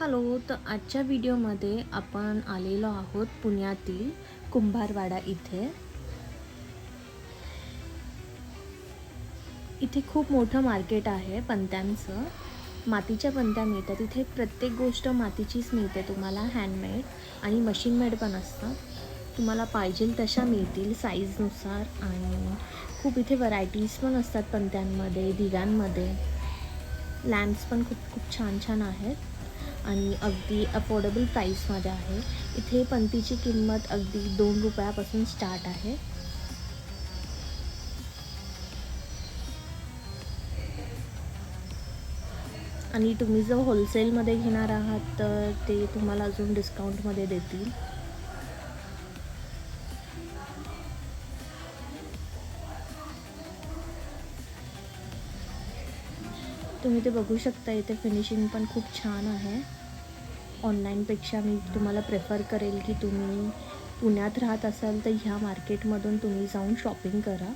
Hello तर आजच्या व्हिडिओमध्ये आपण आलेलो आहोत पुण्यातील कुंभारवाडा इथे. इथे खूप मोठं मार्केट आहे पंत्यांचं मातीच्या पंत्या मिळतात. इथे प्रत्येक गोष्ट मातीचीच मिळते तुम्हाला हँडमेड आणि मशीनमेड पण असतात. तुम्हाला पाहिजे तशा मिळतील साईजनुसार आणि खूप इथे व्हरायटीज पण असतात पंत्यांमध्ये दिव्यांमध्ये. लॅम्प्स पण खूप खूप छान छान आहेत. आणि अगदी अफोर्डेबल प्राईसमध्ये आहे. इथे पंतीची किंमत अगदी दोन रुपयापासून स्टार्ट आहे. आणि तुम्ही जर होलसेलमध्ये घेणार आहात तर ते तुम्हाला अजून डिस्काउंटमध्ये देतील. तुम्ही ते बघू शकता इथे फिनिशिंग पण खूप छान आहे. ऑनलाईनपेक्षा मी तुम्हाला प्रेफर करेल की तुम्ही पुण्यात राहत असाल तर ह्या मार्केटमधून तुम्ही जाऊन शॉपिंग करा.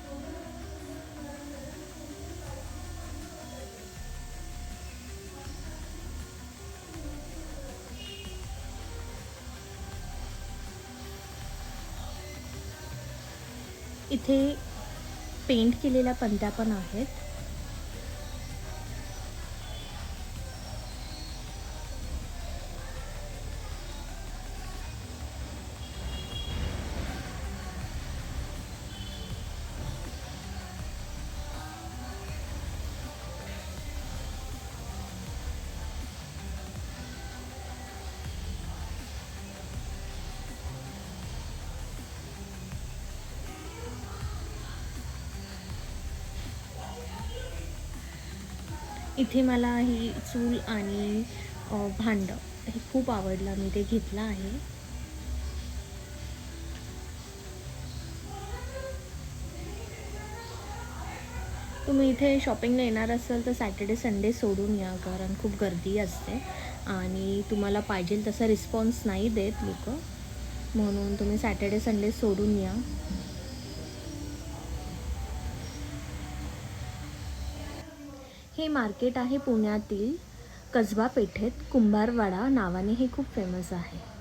इथे पेंट केलेल्या पंत्या पण आहेत. इथे मला ही चूल आणि भांडं हे खूप आवडलं. मी ते घेतलं आहे. तुम्ही इथे शॉपिंगला येणार असाल तर सॅटर्डे संडे सोडून या कारण खूप गर्दी असते. आणि तुम्हाला पाहिजे तसा रिस्पॉन्स नाही देत लोक. म्हणून तुम्ही सॅटर्डे संडे सोडून या. हे मार्केट आहे पुण्यातील कसबा पेठेत कुंभारवाडा नावाने हे खूप फेमस आहे.